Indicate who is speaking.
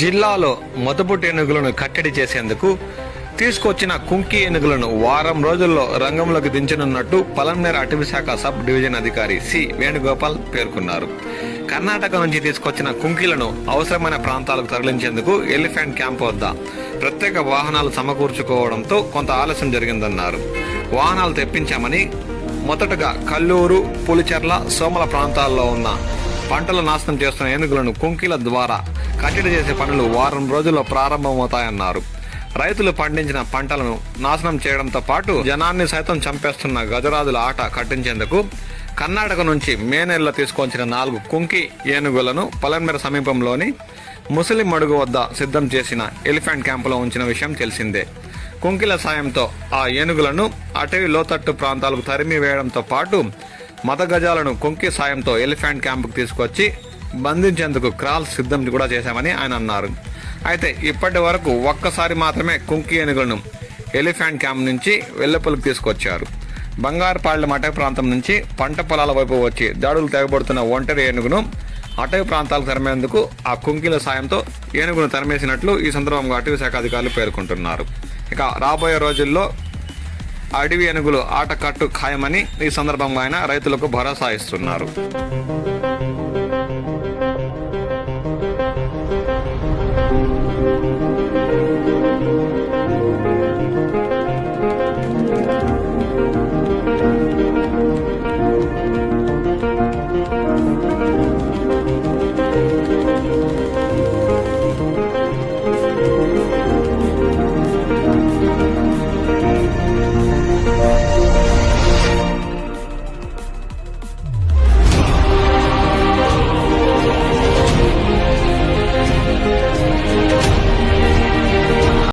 Speaker 1: జిల్లాలో మొదపుటి ఏనుగులను కట్టడి చేసేందుకు తీసుకొచ్చిన కుంకి ఏనుగులను వారం రోజుల్లో రంగంలోకి దించనున్నట్టు పలమనేర అటవీశాఖ సబ్ డివిజన్ అధికారి సి వేణుగోపాల్ పేర్కొన్నారు. కర్ణాటక నుంచి తీసుకొచ్చిన కుంకీలను అవసరమైన ప్రాంతాలకు తరలించేందుకు ఎలిఫెంట్ క్యాంప్ వద్ద ప్రత్యేక వాహనాలు సమకూర్చుకోవడంతో కొంత ఆలస్యం జరిగిందన్నారు. వాహనాలు తెప్పించామని మొదటగా కల్లూరు పులిచెర్ల సోమల ప్రాంతాల్లో ఉన్న పంటలు నాశనం చేస్తున్న ఏనుగులను కుంకీల ద్వారా కట్టడి చేసే పనులు వారం రోజుల్లో ప్రారంభమవుతాయన్నారు. రైతులు పండించిన పంటలను నాశనం చేయడంతో పాటు జనాన్ని సైతం చంపేస్తున్న గజరాజుల ఆట కట్టించేందుకు కర్ణాటక నుంచి మే నెలలో తీసుకొచ్చిన నాలుగు కుంకి ఏనుగులను పలన్మెర సమీపంలోని ముసలి మడుగు వద్ద సిద్ధం చేసిన ఎలిఫెంట్ క్యాంపులో ఉంచిన విషయం తెలిసిందే. కుంకిల సాయంతో ఆ ఏనుగులను అటవీ లోతట్టు ప్రాంతాలకు తరిమి వేయడంతో పాటు మత గజాలను కుంకి సాయంతో ఎలిఫెంట్ క్యాంపుకు తీసుకొచ్చి బంధించేందుకు క్రాల్స్ సిద్ధం కూడా చేశామని ఆయన అన్నారు. అయితే ఇప్పటి వరకు ఒక్కసారి మాత్రమే కుంకి ఏనుగులను ఎలిఫెంట్ క్యాంప్ నుంచి వెల్లపల్లికి తీసుకొచ్చారు. బంగారుపాళ్ళ అటవీ ప్రాంతం నుంచి పంట పొలాల వైపు వచ్చి దాడులు తెగబడుతున్న ఒంటరి ఏనుగును అటవీ ప్రాంతాలకు తరిమేందుకు ఆ కుంకీల సాయంతో ఏనుగును తరిమేసినట్లు ఈ సందర్భంగా అటవీ శాఖ అధికారులు పేర్కొంటున్నారు. ఇక రాబోయే రోజుల్లో అడవి ఏనుగులు ఆట కట్టు ఖాయమని ఈ సందర్భంగా ఆయన రైతులకు భరోసా ఇస్తున్నారు.